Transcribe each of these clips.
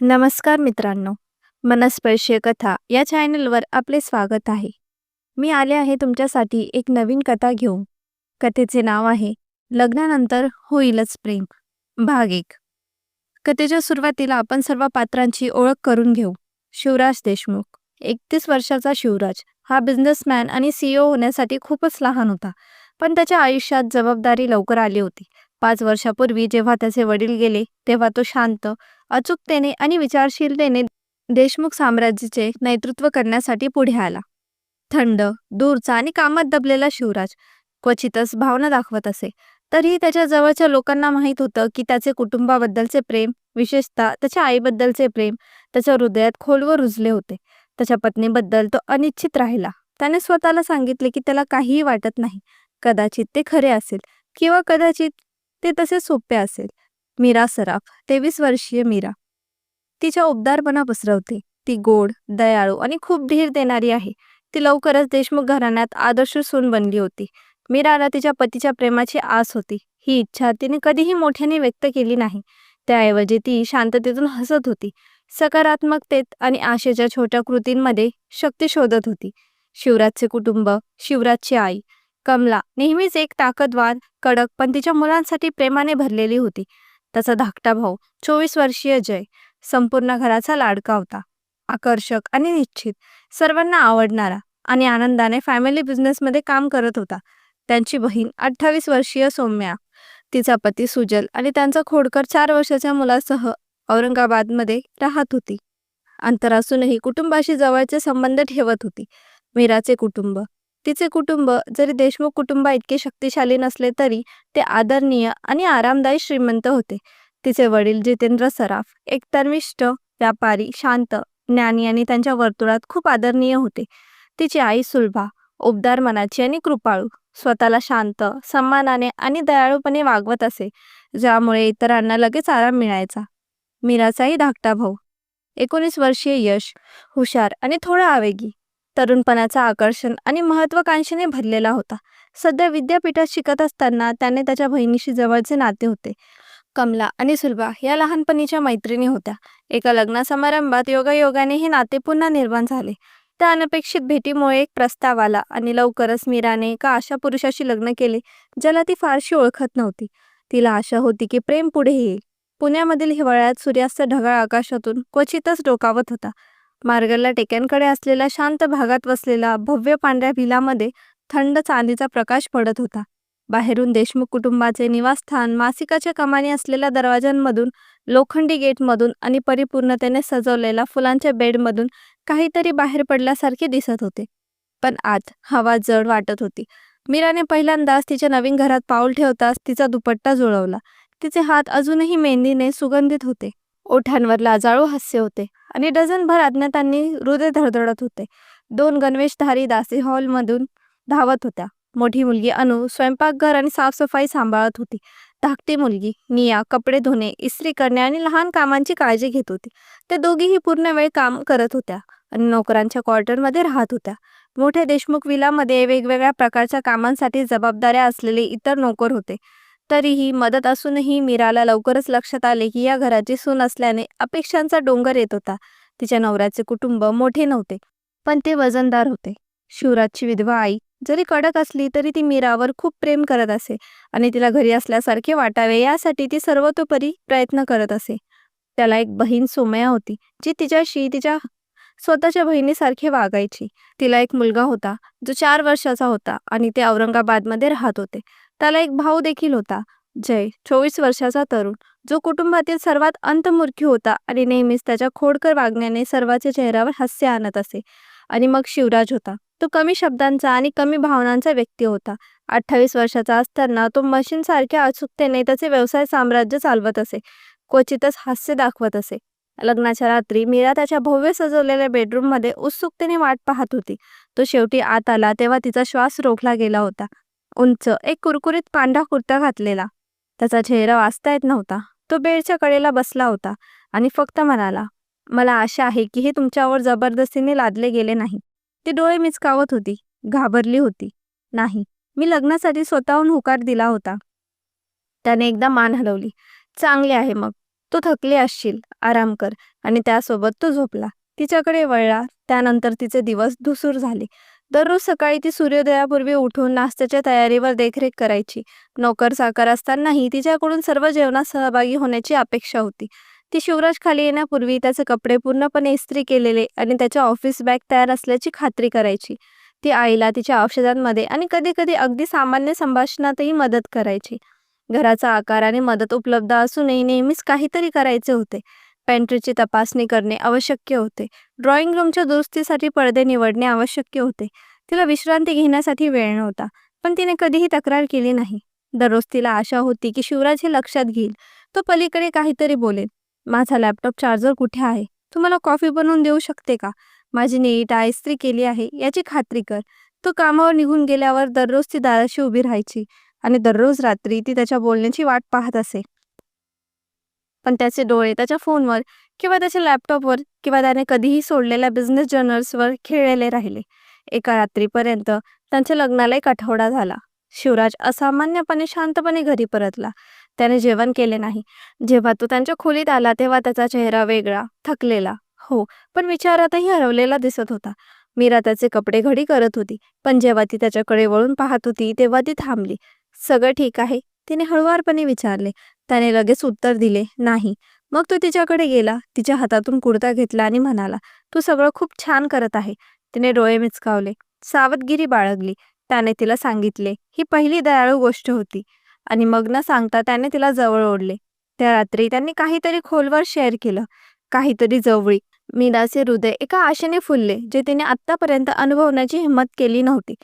नमस्कार मित्रांनो मनस्पर्शीय कथा या चॅनलवर आपले स्वागत आहे. मी आले आहे तुमच्यासाठी एक नवीन कथा घेऊन. कथेचे नाव आहे लग्नानंतर होईलच प्रेम भाग एक. कथेच्या सुरुवातीला आपण सर्व पात्रांची ओळख करून घेऊ. शिवराज देशमुख एकतीस वर्षाचा शिवराज. हा बिझनेसमॅन आणि सीईओ होण्यासाठी खूपच लहान होता पण त्याच्या आयुष्यात जबाबदारी लवकर आली होती. पाच वर्षापूर्वी जेव्हा त्याचे वडील गेले तेव्हा तो शांत अचूकतेने आणि विचारशीलतेने देशमुख साम्राज्याचे नेतृत्व करण्यासाठी पुढे आला. थंड दूरचा आणि कामात दबलेला शिवराज क्वचितच भावना दाखवत असे. तरीही त्याच्या जवळच्या लोकांना माहीत होतं की त्याचे कुटुंबाबद्दलचे प्रेम विशेषतः त्याच्या आईबद्दलचे प्रेम त्याच्या हृदयात खोलवर रुजले होते. त्याच्या पत्नीबद्दल तो अनिश्चित राहिला. त्याने स्वतःला सांगितले की त्याला काहीही वाटत नाही. कदाचित ते खरे असेल किंवा कदाचित ते तसे सोपे असेल. मीरा सराफ तेवीस वर्षीय मीरा. तिच्या उबदारपणा पसरवते. ती गोड दयाळू आणि खूप धीर देणारी आहे. ती लवकरच देशमुख घराण्यात आदर्श सून बनली होती. मीराला तिच्या पतीच्या प्रेमाची आस होती. ही इच्छा तिने कधीही मोठ्याने व्यक्त केली नाही. त्याऐवजी ती शांततेतून हसत होती. सकारात्मकतेत आणि आशेच्या छोट्या कृतींमध्ये शक्ती शोधत होती. शिवराजचे कुटुंब शिवराजची आई कमला नेहमीच एक ताकदवार कडक पण तिच्या मुलांसाठी प्रेमाने भरलेली होती. त्याचा धाकटा भाऊ चोवीस वर्षीय जय संपूर्ण घराचा लाडका होता. आकर्षक आणि निश्चित सर्वांना आवडणारा आणि आनंदाने फॅमिली बिझनेसमध्ये काम करत होता. त्यांची बहीण अठ्ठावीस वर्षीय सौम्या तिचा पती सुजल आणि त्यांचा खोडकर चार वर्षाच्या मुलासह औरंगाबादमध्ये राहत होती. अंतर असूनही कुटुंबाशी जवळचे संबंध ठेवत होती. मीराचे कुटुंब तिचे कुटुंब जरी देशमुख कुटुंबा इतके शक्तिशाली नसले तरी ते आदरणीय आणि आरामदायी श्रीमंत होते. तिचे वडील जितेंद्र सराफ एक तन्विष्ट व्यापारी शांत ज्ञानी आणि त्यांच्या वर्तुळात खूप आदरणीय होते. तिची आई सुलभा उबदार मनाची आणि कृपाळू स्वतःला शांत सन्मानाने आणि दयाळूपणे वागवत असे ज्यामुळे इतरांना लगेच आराम मिळायचा. मीराचाही धाकटा भाऊ. एकोणीस वर्षीय यश हुशार आणि थोडा आवेगी. तरुणपणाचा आकर्षण आणि महत्वाकांक्षेने भरलेला होता. सध्या विद्यापीठात शिकत असताना त्याने त्याच्या बहिणीशी जवळचे नाते होते. कमला आणि सुलभा या लहानपणीच्या मैत्रिणी होत्या. एका लग्न समारंभात योगायोगाने हे नाते पुन्हा निर्माण झाले. त्या अनपेक्षित भेटीमुळे एक प्रस्ताव आला आणि लवकरच मीराने एका अशा पुरुषाशी लग्न केले ज्याला ती फारशी ओळखत नव्हती. तिला आशा होती की प्रेम पुढे येईल. पुण्यामधील हिवाळ्यात सूर्यास्त ढगाळ आकाशातून क्वचितच डोकावत होता. मार्गाला टेक्यांकडे असलेल्या शांत भागात वसलेला भव्य पांढऱ्या भिलामध्ये थंड चांदीचा प्रकाश पडत होता. बाहेरून देशमुख कुटुंबाचे निवासस्थान मासिकाच्या कमानी असलेल्या दरवाजांमधून लोखंडी गेटमधून आणि परिपूर्णतेने सजवलेल्या फुलांच्या बेडमधून काहीतरी बाहेर पडल्यासारखे दिसत होते. पण आत हवा जड वाटत होती. मीराने पहिल्यांदाच तिच्या नवीन घरात पाऊल ठेवताच तिचा दुपट्टा जुळवला. तिचे हात अजूनही मेहंदीने सुगंधित होते. ओठांवर लाजाळू हास्य होते आणि डझनभर अज्ञातांनी हृदय धडधडत होते. दोन गणवेशधारी दासी हॉलमधून धावत होत्या. मोठी मुलगी अनु स्वयंपाकघर आणि साफसफाई सांभाळत होती. धाकटी मुलगी निया कपडे धुणे इस्त्री करणे आणि लहान कामांची काळजी घेत होती. ते दोघीही पूर्ण वेळ काम करत होत्या आणि नोकरांच्या क्वार्टरमध्ये राहत होत्या. मोठ्या देशमुख विलामध्ये वेगवेगळ्या प्रकारच्या कामांसाठी जबाबदाऱ्या असलेले इतर नोकर होते. तरीही मदत असूनही मीराला लवकरच लक्षात आले की या घराची सून असल्याने अपेक्षांचा डोंगर येत होता. तिच्या नवऱ्याचे कुटुंब मोठे नव्हते पण ते वजनदार होते. शिवराजची विधवा आई जरी कडक असली तरी ती मीरावर खूप प्रेम करत असे आणि तिला घरी असल्यासारखे वाटावे यासाठी ती सर्वतोपरी प्रयत्न करत असे. त्याला एक बहीण सोमया होती जी तिच्याशी तिच्या स्वतःच्या बहिणीसारखे वागायची. तिला एक मुलगा होता जो चार वर्षाचा होता आणि ते औरंगाबादमध्ये राहत होते. त्याला एक भाऊ देखील होता जय चोवीस वर्षाचा तरुण. जो कुटुंबातील सर्वात अंतमुर्खी होता आणि नेहमीच त्याच्या खोडकर वागण्याने सर्वांच्या चेहऱ्यावर हास्य आणत असे. आणि मग शिवराज होता. तो कमी शब्दांचा आणि कमी भावनांचा व्यक्ती होता. अठ्ठावीस वर्षाचा असताना तो मशीनसारख्या अचूकतेने त्याचे व्यवसाय साम्राज्य चालवत असे. क्वचितच हास्य दाखवत असे. लग्नाच्या रात्री मीरा त्याच्या भव्य सजवलेल्या बेडरूममध्ये उत्सुकतेने वाट पाहत होती. तो शेवटी आत आला तेव्हा तिचा श्वास रोखला गेला होता. उंच एक कुरकुरीत पांढरा कुर्ता घातलेला. त्याचा चेहरा वाचता येत नव्हता. तो बेडच्या कडेला बसला होता आणि फक्त म्हणाला मला आशा आहे की हे तुमच्यावर जबरदस्तीने लादले गेले नाही. ती डोळे मिचकावत होती घाबरली होती. नाही मी लग्नासाठी स्वतःहून होकार दिला होता. त्याने एकदा मान हलवली. चांगले आहे मग. तू थकली असशील. आराम कर. आणि त्यासोबत तो झोपला. तिच्याकडे वळला. त्यानंतर तिचे दिवस धुसूर झाले. दररोज सकाळी ती सूर्योदयापूर्वी उठून नाश्त्याच्या तयारीवर देखरेख करायची. नोकर साकार असतानाही तिच्याकडून सर्व जेवणात सहभागी होण्याची अपेक्षा होती. ती शिवराज खाली येण्यापूर्वी त्याचे कपडे पूर्णपणे इस्त्री केलेले आणि त्याच्या ऑफिस बॅग तयार असल्याची खात्री करायची. ती आईला तिच्या औषधांमध्ये आणि कधी कधी अगदी सामान्य संभाषणातही मदत करायची. घराचा आकार आणि मदत उपलब्ध असूनही नेहमीच काहीतरी करायचे होते. पेंट्रीची तपासणी करणे आवश्यक होते. ड्रॉइंग रूमच्या दुरुस्तीसाठी पडदे निवडणे आवश्यक होते. तिला विश्रांती घेण्यासाठी वेळ नव्हता पण तिने कधीही तक्रार केली नाही. दररोज तिला आशा होती की शिवराज हे लक्षात घेईल. तो पलीकडे काहीतरी बोलेल. माझा लॅपटॉप चार्जर कुठे आहे? तू मला कॉफी बनवून देऊ शकते का? माझी नीट इस्त्री केली आहे याची खात्री कर तो कामावर निघून गेल्यावर दररोज ती दाराशी उभी राहायची आणि दररोज रात्री ती त्याच्या बोलण्याची वाट पाहत असे. पण त्याचे डोळे त्याच्या फोनवर किंवा त्याच्या लॅपटॉपवर किंवा त्याने कधीही सोडलेल्या बिझनेस जर्नल्सवर खेळलेले राहिले. एका रात्रीपर्यंत त्यांच्या लग्नाला एक आठवडा झाला. शिवराज असामान्यपणे शांतपणे घरी परतला. त्याने जेवण केले नाही. जेव्हा तो त्यांच्या खोलीत आला तेव्हा त्याचा चेहरा वेगळा थकलेला. हो पण विचारातही हरवलेला दिसत होता. मीरा त्याचे कपडे घडी करत होती पण जेव्हा ती त्याच्याकडे वळून पाहत होती तेव्हा ती थांबली. सगळं ठीक आहे? तिने हळुवारपणे विचारले. त्याने लगेच उत्तर दिले नाही. मग तो तिच्याकडे गेला तिच्या हातातून कुर्ता घेतला आणि म्हणाला तू सगळं खूप छान करत आहे. तिने डोळे मिचकावले सावधगिरी बाळगली त्याने तिला सांगितले ही पहिली दयाळू गोष्ट होती. आणि मग न सांगता त्याने तिला जवळ ओढले. त्या रात्री त्यांनी काहीतरी खोलवर शेअर केलं काहीतरी जवळी मीनाचे हृदय एका आशेने फुलले जे तिने आत्तापर्यंत अनुभवण्याची हिंमत केली नव्हती.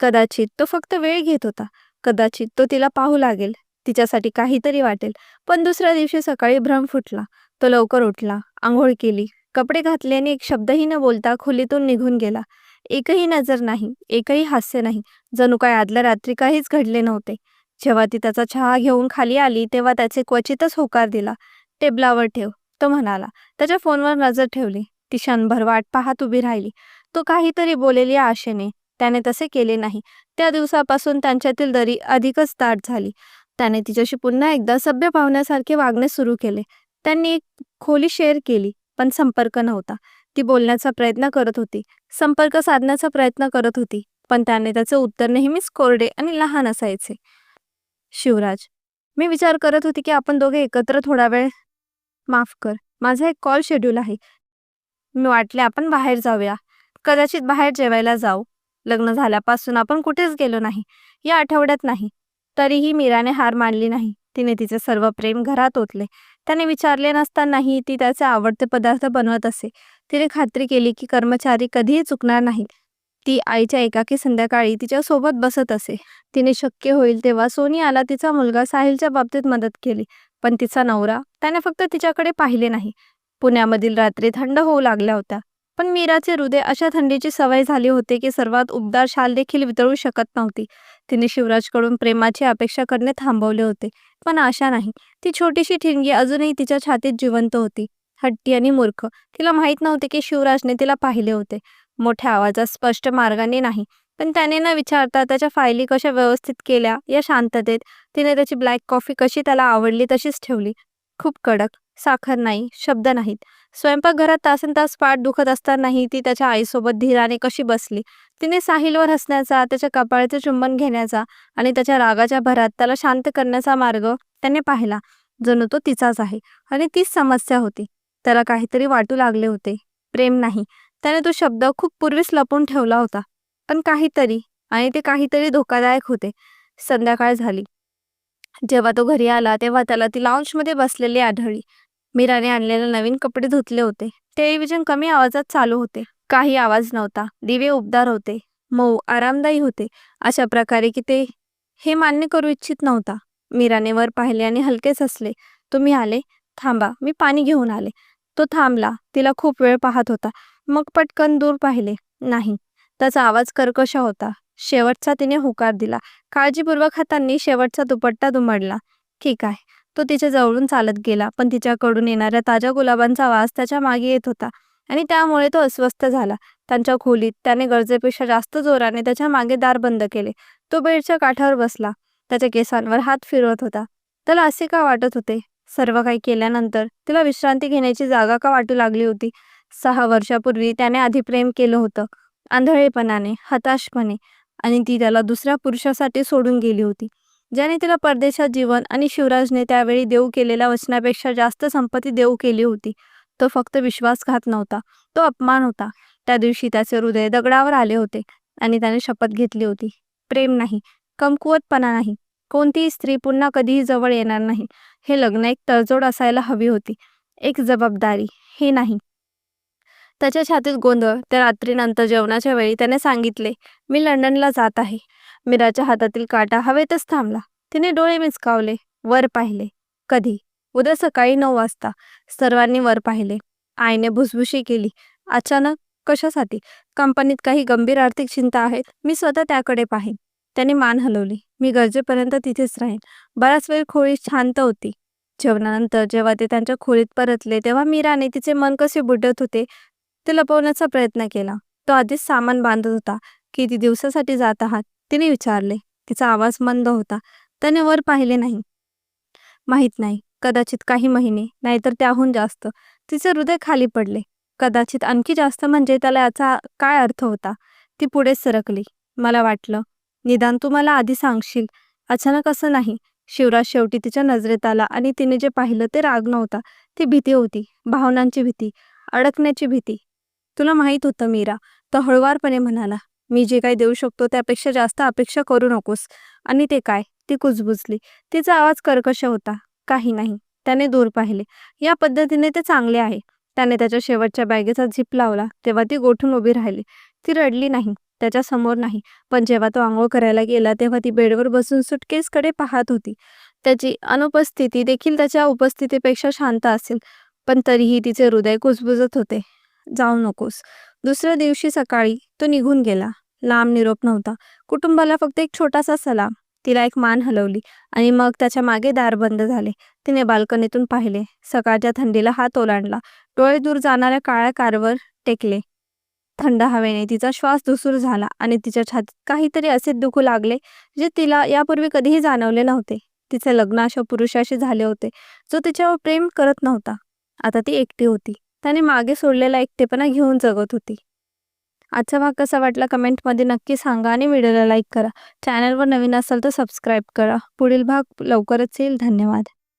कदाचित तो फक्त वेळ घेत होता कदाचित तो तिला पाहू लागेल. तिच्यासाठी काहीतरी वाटेल. पण दुसऱ्या दिवशी सकाळी भ्रम फुटला. तो लवकर उठला आंघोळ केली कपडे घातले आणि एक शब्दही न बोलता खोलीतून निघून गेला. एकही नजर नाही एकही हास्य नाही. जणू काय आदल्या रात्री काहीच घडले नव्हते. जेव्हा ती त्याचा चहा घेऊन खाली आली तेव्हा त्याचे क्वचितच होकार दिला. टेबलावर ठेव तो म्हणाला. त्याच्या फोनवर नजर ठेवली. ती क्षणभर वाट पाहत उभी राहिली. तो काहीतरी बोलेल या आशेने त्याने तसे केले नाही. त्या दिवसापासून त्यांच्यातील दरी अधिकच दाट झाली. त्याने तिच्याशी पुन्हा एकदा सभ्य पाहुण्यासारखे वागणे सुरू केले. त्यांनी एक खोली शेअर केली पण संपर्क नव्हता. ती बोलण्याचा प्रयत्न करत होती. संपर्क साधण्याचा प्रयत्न करत होती पण त्याने त्याचे उत्तर नेहमीच कोरडे आणि लहान असायचे. शिवराज मी विचार करत होती की आपण दोघे एकत्र थोडा वेळ माफ कर. माझा एक कॉल शेड्यूल आहे. मी वाटले आपण बाहेर जाऊया. कदाचित बाहेर जेवायला जाऊ. लग्न झाल्यापासून आपण कुठेच गेलो नाही. या आठवड्यात नाही. तरीही मीराने हार मानली नाही. तिने तिचे सर्व प्रेम घरात ओतले. त्याने विचारले नसतानाही ती त्याचे आवडते पदार्थ बनवत असे. तिने खात्री केली की कर्मचारी कधीही चुकणार नाहीत. ती आईच्या एकाकी संध्याकाळी तिच्या सोबत बसत असे. तिने शक्य होईल तेव्हा सोनी आला तिचा मुलगा साहिलच्या बाबतीत मदत केली. पण तिचा नवरा त्याने फक्त तिच्याकडे पाहिले नाही. पुण्यामधील रात्री थंड होऊ लागल्या होत्या. पण मीराचे हृदय अशा थंडीची सवय झाली होती की सर्वात उबदार शाल देखील वितळू शकत नव्हती. तिने शिवराजकडून प्रेमाची अपेक्षा करणे थांबवले होते पण आशा नाही. ती छोटीशी ठिणगी अजूनही तिच्या छातीत जिवंत होती. हट्टी आणि मूर्ख तिला माहीत नव्हते की शिवराजने तिला पाहिले होते. मोठ्या आवाजात स्पष्ट मार्गाने नाही पण त्याने न विचारता त्याच्या फायली कशा व्यवस्थित केल्या या शांततेत तिने त्याची ब्लॅक कॉफी कशी त्याला आवडली तशीच ठेवली. खूप कडक साखर नाही शब्द नाहीत. स्वयंपाकघरात तासन तास पाठ दुखत असतानाही ती त्याच्या आईसोबत धीराने कशी बसली? तिने साहिलवर हसण्याचा त्याच्या कपाळाचे चुंबन घेण्याचा आणि त्याच्या रागाच्या भरात त्याला शांत करण्याचा मार्ग त्याने पाहिला जणू तो तिचाच आहे आणि तीच समस्या होती. त्याला काहीतरी वाटू लागले होते. प्रेम नाही. त्याने तो शब्द खूप पूर्वीच लपून ठेवला होता. पण काहीतरी आणि ते काहीतरी धोकादायक होते. संध्याकाळ झाली. जेव्हा तो घरी आला तेव्हा त्याला ती लाऊंजमध्ये बसलेली आढळली. मीराने आणलेले नवीन कपडे धुतले होते. टेलिव्हिजन कमी आवाजात चालू होते. काही आवाज नव्हता. दिवे उबदार होते. मऊ आरामदायी होते. अशा प्रकारे की ते हे मान्य करू इच्छित नव्हता. मीराने वर पाहिले आणि हलकेच हसले तुम्ही आले? थांबा. मी पाणी घेऊन आले. तो थांबला. तिला खूप वेळ पाहत होता. मग पटकन दूर पाहिले. नाही. त्याचा आवाज कर्कश होता. शेवटचा तिने होकार दिला. काळजीपूर्वक हातांनी शेवटचा दुपट्टा दुमडला. ठीक आहे. तो तिच्या जवळून चालत गेला. पण तिच्याकडून येणाऱ्या ताज्या गुलाबांचा वास त्याच्यामागे येत होता आणि त्यामुळे तो अस्वस्थ झाला. त्यांच्या खोलीत त्याने गरजेपेक्षा जास्त जोराने त्याच्यामागे दार बंद केले. तो बेडच्या काठावर बसला. त्याच्या केसांवर हात फिरवत होता. त्याला असे का वाटत होते? सर्व काही केल्यानंतर तिला विश्रांती घेण्याची जागा का वाटू लागली होती? सहा वर्षापूर्वी त्याने आधी प्रेम केलं होतं. आंधळेपणाने हताशपणे आणि ती त्याला दुसऱ्या पुरुषासाठी सोडून गेली होती. ज्याने तिला परदेशात जीवन आणि शिवराजने त्यावेळी देऊ केलेल्या वचनापेक्षा जास्त संपत्ती देऊ केली होती. तो फक्त विश्वासघात नव्हता. तो अपमान होता. त्या दिवशी त्याचे हृदय दगडावर आले होते आणि त्याने शपथ घेतली होती. प्रेम नाही. कमकुवतपणा नाही. कोणतीही स्त्री पुन्हा कधीही जवळ येणार नाही. हे लग्न एक तडजोड असायला हवी होती. एक जबाबदारी. हे नाही. त्याच्या छातीत गोंधळ. त्या रात्रीनंतर जेवणाच्या वेळी त्याने सांगितले मी लंडनला जात आहे. मीराच्या हातातील काटा हवेतच थांबला. तिने डोळे मिचकावले वर पाहिले. कधी? उद्या सकाळी नऊ वाजता. सर्वांनी वर पाहिले. आईने भुसभुशी केली. अचानक कशासाठी? कंपनीत काही गंभीर आर्थिक चिंता आहेत? मी स्वतः त्याकडे पाहीन. त्याने मान हलवली. मी गरजेपर्यंत तिथेच राहीन. बराच वेळ खोळी शांत होती. जेवणानंतर जेव्हा ते त्यांच्या खोलीत परतले तेव्हा मीराने तिचे मन कसे बुडत होते ते लपवण्याचा प्रयत्न केला. तो आधीच सामान बांधत होता. किती दिवसासाठी जात आहात? तिने विचारले. तिचा आवाज मंद होता. त्याने वर पाहिले नाही. माहीत नाही. कदाचित काही महिने नाहीतर त्याहून जास्त. तिचे हृदय खाली पडले. कदाचित आणखी जास्त म्हणजे त्याला याचा काय अर्थ होता? ती पुढे सरकली. मला वाटलं निदान तू मला आधी सांगशील. अचानक असं नाही. शिवराज शेवटी तिच्या नजरेत आला आणि तिने जे पाहिलं ते राग नव्हता. ती भीती होती. भावनांची भीती. अडकण्याची भीती. तुला माहीत होतं मीरा. तो हळुवारपणे म्हणाला मी जे काही देऊ शकतो त्यापेक्षा जास्त अपेक्षा करू नकोस. आणि ते काय? ती कुजबुजली. तिचा आवाज कर्कश होता. काही नाही. त्याने दूर पाहिले. या पद्धतीने ते चांगले आहे. त्याने त्याच्या शेवटच्या बॅगेचा झिप लावला. तेव्हा ती गोठून उभी राहिली. ती रडली नाही. त्याच्यासमोर नाही. पण जेव्हा तो आंघोळ करायला गेला तेव्हा ती बेडवर बसून सुटकेसकडे पाहत होती. त्याची अनुपस्थिती देखील त्याच्या उपस्थितीपेक्षा शांत असेल. पण तरीही तिचे हृदय कुजबुजत होते. जाऊ नकोस. दुसऱ्या दिवशी सकाळी तो निघून गेला. लांब निरोप नव्हता. कुटुंबाला फक्त एक छोटासा सलाम. तिला एक मान हलवली आणि मग त्याच्यामागे दार बंद झाले. तिने बाल्कनीतून पाहिले. सकाळच्या थंडीला हात ओलांडला. डोळे दूर जाणाऱ्या काळ्या कारवर टेकले. थंड हवेने तिचा श्वास धुसूर झाला आणि तिच्या छातीत काहीतरी असे दुखू लागले जे तिला यापूर्वी कधीही जाणवले नव्हते. तिचे लग्न अशा पुरुषाशी झाले होते जो तिच्यावर प्रेम करत नव्हता. आता ती एकटी होती. त्याने मागे सोडलेला एकटेपणा घेऊन जगत होती. आजचा भाग कसा वाटला कमेंटमध्ये नक्की सांगा आणि व्हिडिओला लाईक करा. चॅनलवर नवीन असाल तर सबस्क्राईब करा. पुढील भाग लवकरच येईल. धन्यवाद.